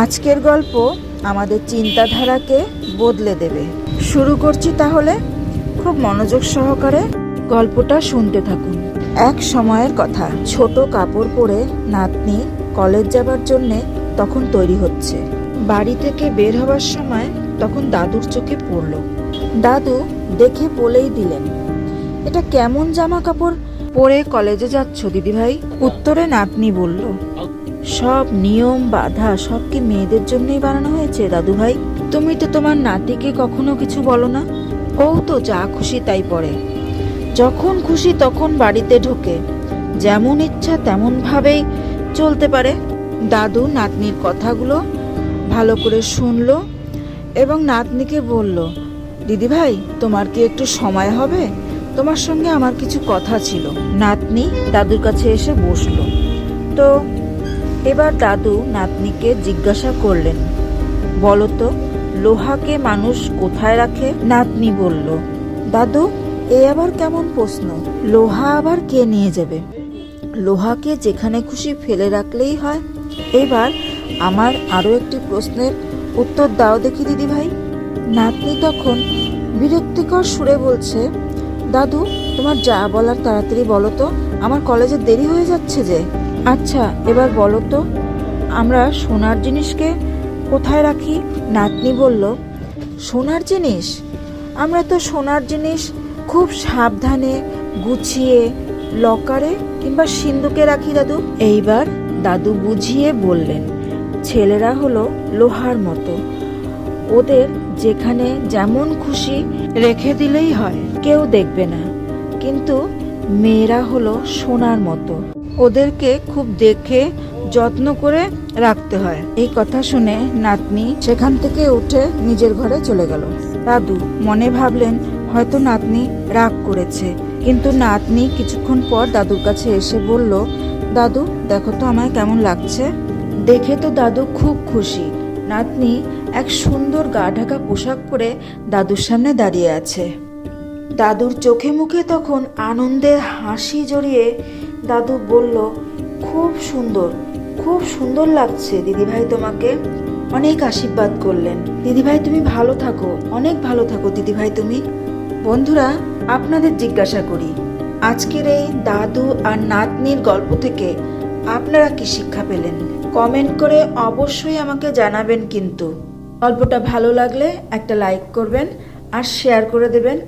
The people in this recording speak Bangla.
আজকের গল্প আমাদের চিন্তাধারাকে বদলে দেবে। শুরু করছি তাহলে খুব মনোযোগ সহকারে গল্পটা শুনতে থাকুন। এক সময়ের কথা, ছোট কাপড় পরে নাতনি কলেজ যাবার জন্যে তখন তৈরি হচ্ছে। বাড়ি থেকে বের হবার সময় তখন দাদুর চোখে পড়ল। দাদু দেখে বলেই দিলেন, এটা কেমন জামা কাপড়? পরে কলেজে যাচ্ছ, দিদিভাই। উত্তরে নাতনি বলল সব নিয়ম, বাধা সব কি মেয়েদের জন্যই বানানো হয়েছে দাদু ভাই তুমি তো তোমার নাতিকে কখনো কিছু বলো না। ও তো যা খুশি তাই পড়ে। যখন খুশি তখন বাড়িতে ঢোকে। যেমন ইচ্ছা তেমন ভাবেই চলতে পারে। দাদু নাতনির কথাগুলো ভালো করে শুনলো এবং নাতনিকে বলল, দিদিভাই, তোমার কি একটু সময় হবে? তোমার সঙ্গে আমার কিছু কথা ছিল। নাতনি দাদুর কাছে এসে বসল। তো এবার দাদু নাতনিকে জিজ্ঞাসা করলেন, বলতো, লোহাকে মানুষ কোথায় রাখে? নাতনি বলল, দাদু, এ আবার কেমন প্রশ্ন, লোহা আবার কে নিয়ে যাবে? লোহাকে যেখানে খুশি ফেলে রাখলেই হয়। এবার আমার আরও একটি প্রশ্নের উত্তর দাও দেখি দিদি ভাই নাতনি তখন বিরক্তিকর সুরে বলছে দাদু, তোমার যা বলার তাড়াতাড়ি বলো তো। আমার কলেজে দেরি হয়ে যাচ্ছে যে। আচ্ছা এবার বলো তো। আমরা সোনার জিনিসকে কোথায় রাখি? নাতনি বলল, সোনার জিনিস? আমরা তো সোনার জিনিস খুব সাবধানে গুছিয়ে, লকারে কিংবা সিন্ধুকে রাখি দাদু। এইবার দাদু বুঝিয়ে বললেন, ছেলেরা হলো লোহার মতো। ওদের যেখানে যেমন খুশি রেখে দিলেই হয়, কেউ দেখবে না। কিন্তু মেয়েরা হলো সোনার মতো। ওদেরকে খুব দেখে যত্ন করে রাখতে হয়। এই কথা শুনে নাতনি সেখান থেকে উঠে নিজের ঘরে চলে গেল। দাদু মনে ভাবলেন, হয়তো নাতনি রাগ করেছে। কিন্তু নাতনি কিছুক্ষণ পর দাদুর কাছে এসে বলল, দাদু, দেখো তো আমায় কেমন লাগছে। দেখে তো দাদু খুব খুশি। নাতনি এক সুন্দর গা ঢাকা পোশাক পরে দাদুর সামনে দাঁড়িয়ে আছে। দাদুর চোখে মুখে তখন আনন্দের হাসি জড়িয়ে দাদু বলল, খুব সুন্দর খুব সুন্দর লাগছে, দিদিভাই তোমাকে। অনেক আশীর্বাদ করলেন, দিদিভাই তুমি ভালো থাকো, অনেক ভালো থাকো, দিদিভাই তুমি। বন্ধুরা, আপনাদের জিজ্ঞাসা করি, আজকের এই দাদু আর নাতনির গল্প থেকে আপনারা কি শিক্ষা পেলেন? কমেন্ট করে অবশ্যই আমাকে জানাবেন কিন্তু। গল্পটা ভালো লাগলে একটা লাইক করবেন আর শেয়ার করে দেবেন।